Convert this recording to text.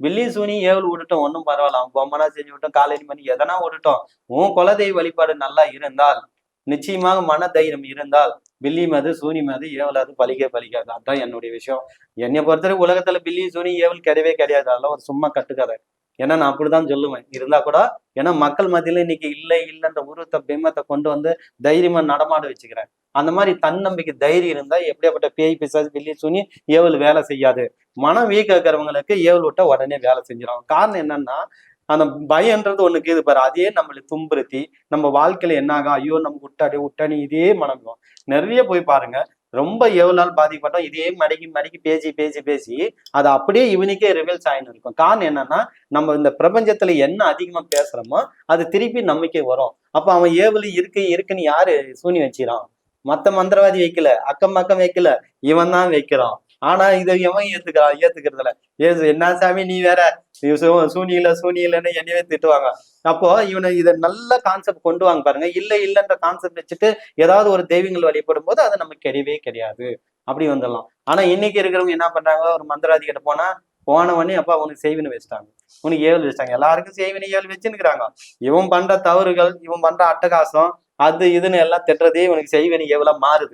வில்லி சூனி ஏவல் விட்டுட்டோம் ஒன்றும் பரவாயில்ல. அவன் பொம்மனா செஞ்சு விட்டோம் காலேஜ் பண்ணி எதனா விட்டுட்டோம் உன் குலதெய்வ வழிபாடு நல்லா இருந்தால் நிச்சயமாக மன தைரியம் இருந்தால் பில்லி மது சூனி மது ஏவல் அது பலிக்க பலிக்காது. அதுதான் என்னுடைய விஷயம். என்னை பொறுத்தவரை உலகத்துல பில்லி சூனி ஏவல் கிடையவே கிடையாது. அதெல்லாம் ஒரு சும்மா கட்டுக்கதை. ஏன்னா நான் அப்படிதான் சொல்லுவேன். இருந்தா கூட ஏன்னா மக்கள் மத்தியில இன்னைக்கு இல்லை இல்லைன்ற உருவத்தை பிம்பத்தை கொண்டு வந்து தைரியமா நடமாட வச்சுக்கிறேன். அந்த மாதிரி தன்னம்பிக்கை தைரியம் இருந்தா எப்படியாப்பட்ட பேய் பிசாசு வெளியே சூனி ஏவல் வேலை செய்யாது. மனம் வீக்க இருக்கிறவங்களுக்கு ஏவல் விட்டா உடனே வேலை செஞ்சிடும் காரணம் என்னன்னா அந்த பயம்ன்றது ஒண்ணுக்கு இது பாரு. அதே நம்மளை துன்புறுத்தி நம்ம வாழ்க்கையில என்ன ஆகும் ஐயோ நம்ம விட்டாடி விட்டாடி இதே மனங்கும் நிறைய போய் பாருங்க. ரொம்ப எவ்வளவு பாதிக்கப்பட்டோம். இதே மடக்கி மடக்கி பேசி பேசி பேசி அது அப்படியே இவனுக்கே ரிவல்ஸ் ஆயின்னு இருக்கும். காரணம் என்னன்னா நம்ம இந்த பிரபஞ்சத்துல என்ன அதிகமா பேசுறோமோ அது திருப்பி நம்பிக்கை வரும். அப்ப அவன் ஏவலி இருக்கு இருக்குன்னு யாரு சூனி வச்சிடான் மத்த மந்திரவாதி வைக்கல அக்கம் பக்கம் வைக்கல இவன் தான் வைக்கிறான். ஆனா இதை எவன் ஏத்துக்கிறான் ஏத்துக்கிறதுல ஏசு என்ன சாமி நீ வேற? நீ சூ- சூனியில சூனியிலன்னு என்னையே திட்டுவாங்க. அப்போ இவனை இதை நல்ல கான்செப்ட் கொண்டு வாங்க பாருங்க. இல்ல இல்லைன்ற கான்செப்ட் வச்சுட்டு ஏதாவது ஒரு தெய்வங்கள் வழிபடும் போது அது நமக்கு கிடையவே கிடையாது. அப்படி வந்துடலாம். ஆனா இன்னைக்கு இருக்கிறவங்க என்ன பண்றாங்க? ஒரு மந்திரவாதி கிட்ட போனா போன உடனே அப்பா உனக்கு செய்வினை வச்சுட்டாங்க. உனக்கு ஏழு வச்சுட்டாங்க. எல்லாருக்கும் செய்வினை ஏழு வச்சுன்னுக்குறாங்க. இவன் பண்ற தவறுகள் இவன் பண்ற அட்டகாசம் அது இதுன்னு எல்லாம் திட்டுறதே உனக்கு செய்வினை ஏவலா மாறுது.